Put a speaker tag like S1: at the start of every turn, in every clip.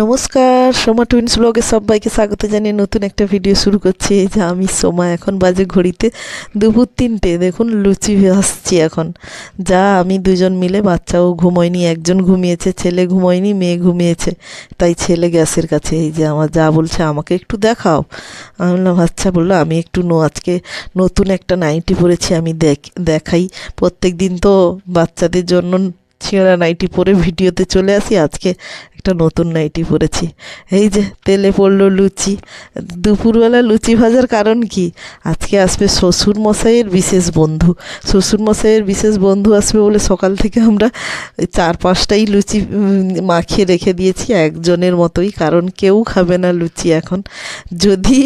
S1: নমস্কার, সোমা টুইন্স ব্লগে সবাইকে স্বাগত জানিয়ে নতুন একটা ভিডিও শুরু করছি। এই যে আমি, সোমা, এখন বাজে ঘড়িতে দুপুর তিনটে। দেখুন, লুচি ভাসছি এখন। যা, আমি দুজন মিলে বাচ্চাও ঘুমোয়নি, একজন ঘুমিয়েছে, ছেলে ঘুমোয়নি, মেয়ে ঘুমিয়েছে। তাই ছেলে গ্যাসের কাছে, এই যে আমার যা বলছে আমাকে একটু দেখাও। আমি বললাম আচ্ছা বলল, আমি একটু নো, আজকে নতুন একটা নাইটি পরেছি আমি দেখ, দেখাই। প্রত্যেক দিন তো বাচ্চাদের জন্য ছিঁড়া নাইটি পরে ভিডিওতে চলে আসি, আজকে একটা নতুন নাইটি পরেছি। এই যে তেলে পড়ল লুচি। দুপুরবেলা লুচি ভাজার কারণ কি? আজকে আসবে শ্বশুর মশাইয়ের বিশেষ বন্ধু। শ্বশুর মশাইয়ের বিশেষ বন্ধু আসবে বলে সকাল থেকে আমরা চার পাঁচটাই লুচি মাখিয়ে রেখে দিয়েছি একজনের মতোই, কারণ কেউ খাবে না লুচি এখন। যদি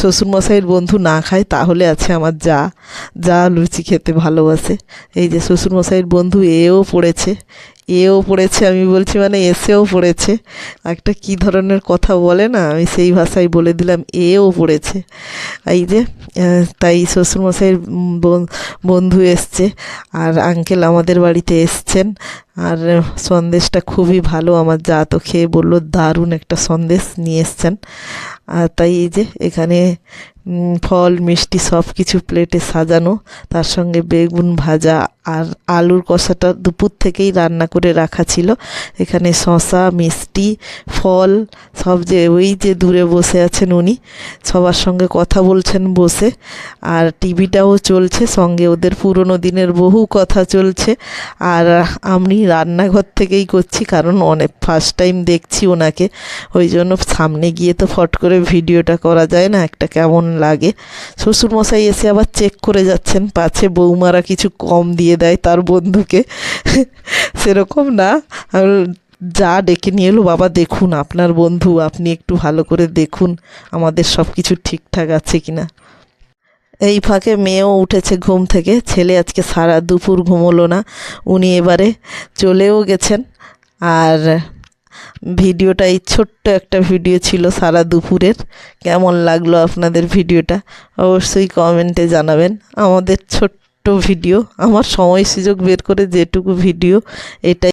S1: শ্বশুর মশাইয়ের বন্ধু না খায়, তাহলে আছে আমার যা যা লুচি খেতে ভালোবাসে। এই যে শ্বশুর মশাইয়ের বন্ধু এও পড়েছে এও পড়েছে, আমি বলছি মানে এসেও পড়েছে। একটা কি ধরনের কথা বলে না, আমি সেই ভাষায় বলে দিলাম, এও পড়েছে। এই যে তাই শ্বশুরমশাইয়ের বন- বন্ধু এসছে, আর আঙ্কেল আমাদের বাড়িতে এসছেন। আর সন্দেশটা খুবই ভালো। আমার যা তো খেয়ে বলল, দারুণ একটা সন্দেশ নিয়ে এসছেন। আর তাই এই যে এখানে ফল, মিষ্টি সব কিছু প্লেটে সাজানো। তার সঙ্গে বেগুন ভাজা আর আলুর কষাটা দুপুর থেকেই রান্না করে রাখা ছিল। এখানে শশা মিষ্টি, ফল, সব যে ওই যে দূরে বসে আছেন উনি, সবার সঙ্গে কথা বলছেন বসে। আর টিভিটাও চলছে, সঙ্গে ওদের পুরনো দিনের বহু কথা চলছে। আর আমি রান্নাঘর থেকেই করছি, কারণ অনেক ফার্স্ট টাইম দেখছি ওনাকে। ওই জন্য সামনে গিয়ে তো ফট করে ভিডিওটা করা যায় না, একটা কেমন লাগে। শ্বশুরমশাই এসে আবার চেক করে যাচ্ছেন, পাছে বৌমারা কিছু কম দিয়ে দেয় তার বন্ধুকে। সেরকম না। যা ডেকে নিয়ে এলো, বাবা, দেখুন, আপনার বন্ধু, আপনি একটু ভালো করে দেখুন, আমাদের সব কিছু ঠিকঠাক আছে কিনা। এই ফাঁকে মেয়েও উঠেছে ঘুম থেকে। ছেলে আজকে সারা দুপুর ঘুমোলো না। উনি এবারে চলেও গেছেন। আর ভিডিওটা, এই ছোট্ট একটা ভিডিও ছিল সারা দুপুরের। কেমন লাগল আপনাদের ভিডিওটা? অবশ্যই কমেন্টে জানাবেন। আমাদের ছোট্ট ভিডিও, আমার সময় সুযোগ বের করে যেটুকু ভিডিও, এটাই